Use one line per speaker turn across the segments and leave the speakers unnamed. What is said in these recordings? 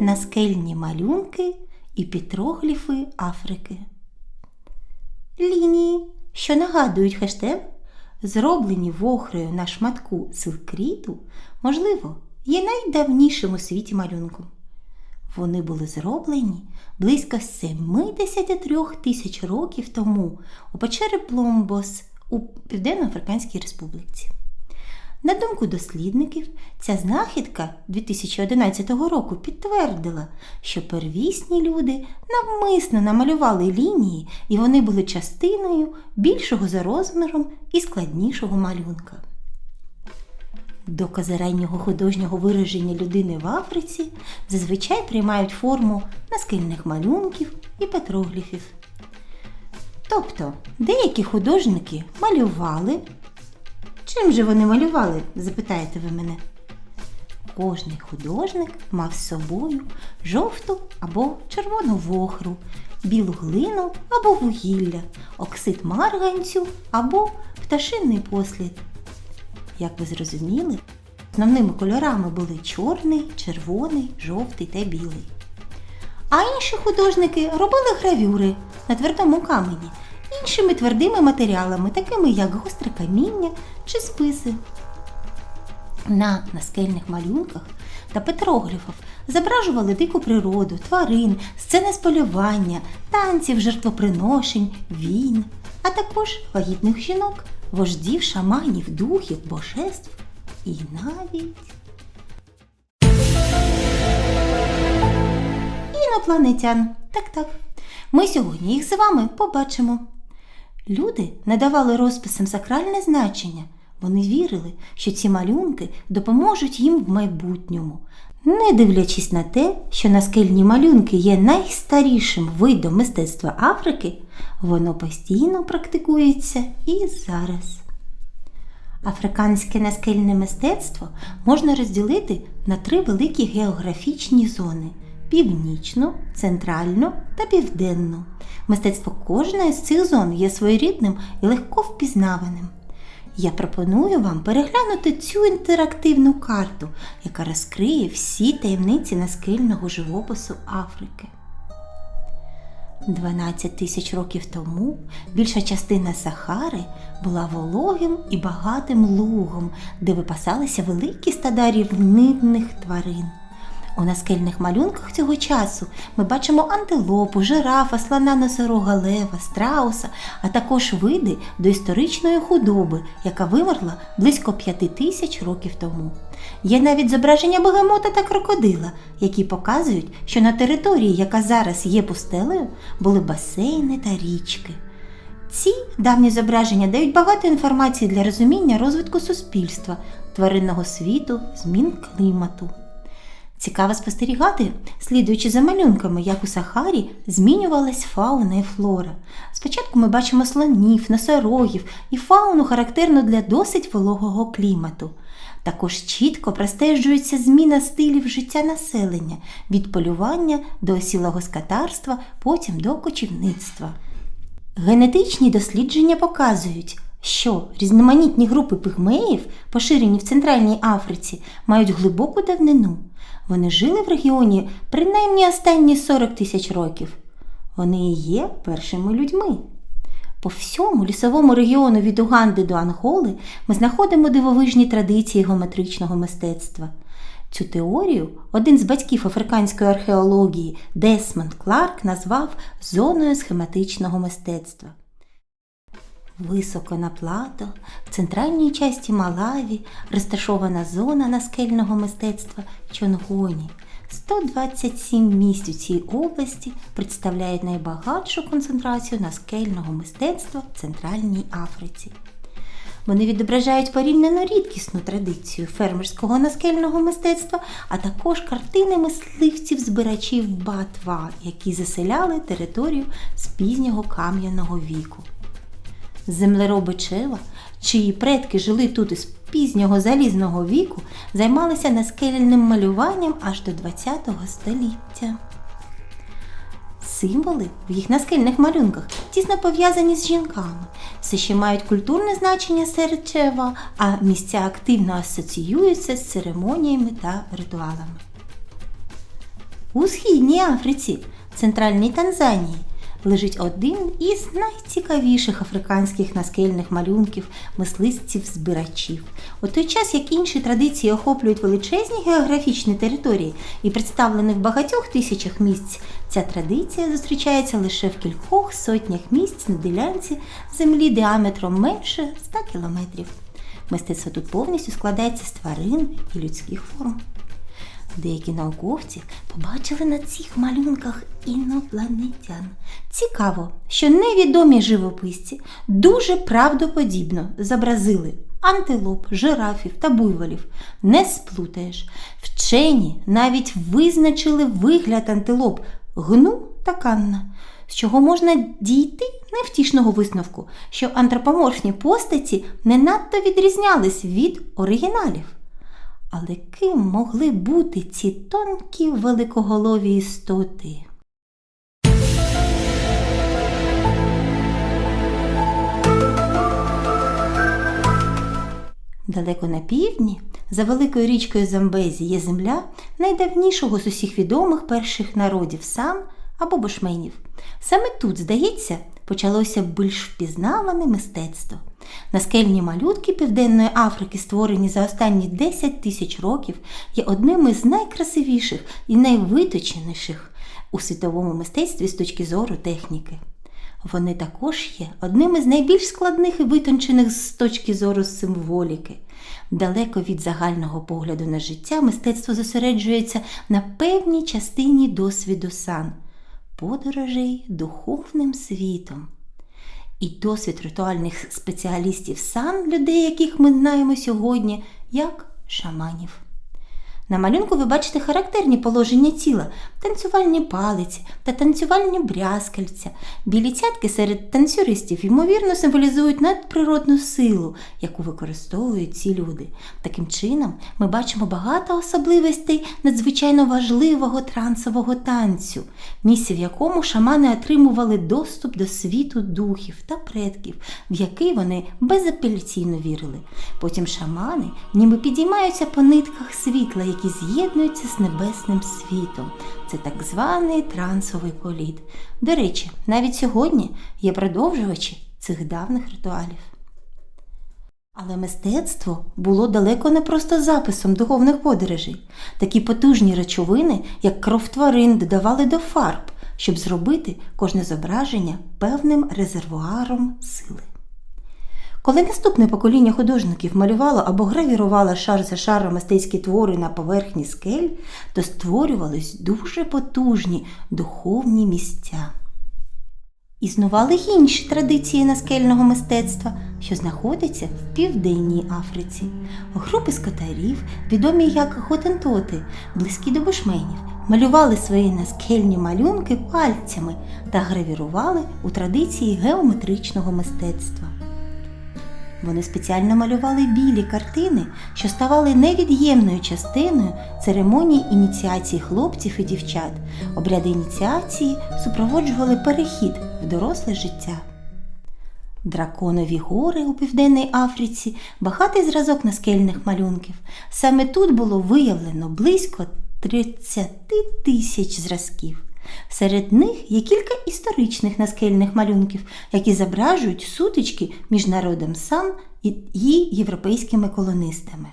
наскельні малюнки і петрогліфи Африки. Лінії, що нагадують хештег, зроблені вохрою на шматку силкріту, можливо, є найдавнішим у світі малюнком. Вони були зроблені близько 73 тисяч років тому у печері Пломбос у Південно-Африканській Республіці. На думку дослідників, ця знахідка 2011 року підтвердила, що первісні люди навмисно намалювали лінії, і вони були частиною більшого за розміром і складнішого малюнка. Докази раннього художнього вираження людини в Африці зазвичай приймають форму наскільних малюнків і петрогліфів. Тобто деякі художники малювали. Чим же вони малювали, запитаєте ви мене? Кожний художник мав з собою жовту або червону вохру, білу глину або вугілля, оксид марганцю або пташинний послід. Як ви зрозуміли, основними кольорами були чорний, червоний, жовтий та білий. А інші художники робили гравюри на твердому камені іншими твердими матеріалами, такими як гостре каміння чи списи. На наскельних малюнках та петрогліфах зображували дику природу, тварин, сцени з полювання, танців, жертвоприношень, війн, а також вагітних жінок, вождів, шаманів, духів, божеств і навіть інопланетян. Так-так. Ми сьогодні їх з вами побачимо. Люди надавали розписам сакральне значення. Вони вірили, що ці малюнки допоможуть їм в майбутньому, не дивлячись на те, що наскельні малюнки є найстарішим видом мистецтва Африки, воно постійно практикується і зараз. Африканське наскельне мистецтво можна розділити на три великі географічні зони північну, центральну та південну. Мистецтво кожної з цих зон є своєрідним і легко впізнаваним. Я пропоную вам переглянути цю інтерактивну карту, яка розкриє всі таємниці наскельного живопису Африки. 12 тисяч років тому більша частина Сахари була вологим і багатим лугом, де випасалися великі стада рівнинних тварин. У наскельних малюнках цього часу ми бачимо антилопу, жирафа, слона носорога лева, страуса, а також види доісторичної худоби, яка вимерла близько п'яти тисяч років тому. Є навіть зображення бегемота та крокодила, які показують, що на території, яка зараз є пустелею, були басейни та річки. Ці давні зображення дають багато інформації для розуміння розвитку суспільства, тваринного світу, змін клімату. Цікаво спостерігати, слідуючи за малюнками, як у Сахарі змінювалась фауна і флора. Спочатку ми бачимо слонів, носорогів і фауну, характерну для досить вологого клімату. Також чітко простежується зміна стилів життя населення від полювання до осілого скотарства, потім до кочівництва. Генетичні дослідження показують, що різноманітні групи пигмеїв, поширені в Центральній Африці, мають глибоку давнину. Вони жили в регіоні принаймні останні 40 тисяч років. Вони і є першими людьми. По всьому лісовому регіону від Уганди до Анголи ми знаходимо дивовижні традиції геометричного мистецтва. Цю теорію один з батьків африканської археології Десмонд Кларк назвав зоною схематичного мистецтва. Високо на плато, в центральній часті Малаві розташована зона наскельного мистецтва Чонгоні. 127 місць у цій області представляють найбагатшу концентрацію наскельного мистецтва в Центральній Африці. Вони відображають порівняно рідкісну традицію фермерського наскельного мистецтва, а також картини мисливців-збирачів Батва, які заселяли територію з пізнього кам'яного віку. Землероби Чева, чиї предки жили тут із пізнього залізного віку, займалися наскельним малюванням аж до ХХ століття. Символи в їх наскельних малюнках тісно пов'язані з жінками, все ще мають культурне значення серед Чева, а місця активно асоціюються з церемоніями та ритуалами. У східній Африці, центральній Танзанії, лежить один із найцікавіших африканських наскельних малюнків мисливців-збирачів. У той час, як інші традиції охоплюють величезні географічні території і представлені в багатьох тисячах місць, ця традиція зустрічається лише в кількох сотнях місць на ділянці землі діаметром менше 100 кілометрів. Мистецтво тут повністю складається з тварин і людських форм. Деякі науковці побачили на цих малюнках інопланетян. Цікаво, що невідомі живописці дуже правдоподібно зобразили антилоп, жирафів та буйволів. Не сплутаєш. Вчені навіть визначили вигляд антилоп гну та канна, з чого можна дійти невтішного висновку, що антропоморфні постаті не надто відрізнялись від оригіналів. Але ким могли бути ці тонкі великоголові істоти? Далеко на півдні, за великою річкою Замбезі, є земля найдавнішого з усіх відомих перших народів сан або бушменів. Саме тут, здається, почалося більш впізнаване мистецтво. Наскельні малютки Південної Африки, створені за останні 10 тисяч років, є одним із найкрасивіших і найвиточеніших у світовому мистецтві з точки зору техніки. Вони також є одним із найбільш складних і витончених з точки зору символіки. Далеко від загального погляду на життя мистецтво зосереджується на певній частині досвіду сан, подорожей духовним світом. І досвід ритуальних спеціалістів сан, людей, яких ми знаємо сьогодні, як шаманів. На малюнку ви бачите характерні положення тіла, танцювальні палиці та танцювальні брязкальця. Білі цятки серед танцюристів, ймовірно, символізують надприродну силу, яку використовують ці люди. Таким чином, ми бачимо багато особливостей надзвичайно важливого трансового танцю, місце, в якому шамани отримували доступ до світу духів та предків, в який вони безапеляційно вірили. Потім шамани ніби підіймаються по нитках світла, які з'єднуються з небесним світом. Це так званий трансовий політ. До речі, навіть сьогодні є продовжувачі цих давніх ритуалів. Але мистецтво було далеко не просто записом духовних подорожей. Такі потужні речовини, як кров тварин, додавали до фарб, щоб зробити кожне зображення певним резервуаром сили. Коли наступне покоління художників малювало або гравірувало шар за шаром мистецькі твори на поверхні скель, то створювались дуже потужні духовні місця. Існували й інші традиції наскельного мистецтва, що знаходяться в Південній Африці. Групи скотарів, відомі як готентоти, близькі до бушменів, малювали свої наскельні малюнки пальцями та гравірували у традиції геометричного мистецтва. Вони спеціально малювали білі картини, що ставали невід'ємною частиною церемонії ініціації хлопців і дівчат. Обряди ініціації супроводжували перехід в доросле життя. Драконові гори у Південній Африці багатий зразок наскельних малюнків. Саме тут було виявлено близько 30 тисяч зразків. Серед них є кілька історичних наскельних малюнків, які зображують сутички між народом сан і європейськими колонистами.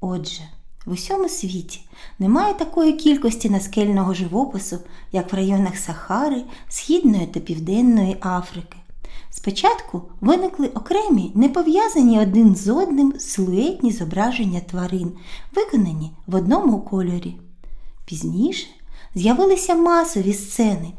Отже, в усьому світі немає такої кількості наскельного живопису, як в районах Сахари, Східної та Південної Африки. Спочатку виникли окремі, не пов'язані один з одним силуетні зображення тварин, виконані в одному кольорі. Пізніше з'явилися масові сцени,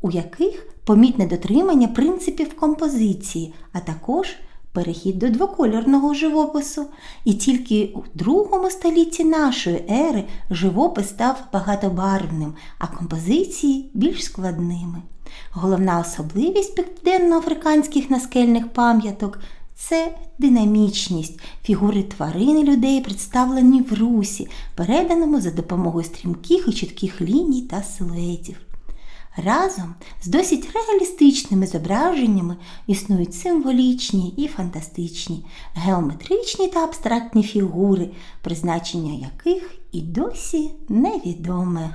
у яких помітне дотримання принципів композиції, а також перехід до двокольорного живопису. І тільки у другому столітті нашої ери живопис став багатобарвним, а композиції більш складними. Головна особливість південноафриканських наскельних пам'яток це динамічність, фігури тварин і людей, представлені в русі, переданому за допомогою стрімких і чітких ліній та силуетів. Разом з досить реалістичними зображеннями існують символічні і фантастичні, геометричні та абстрактні фігури, призначення яких і досі невідоме.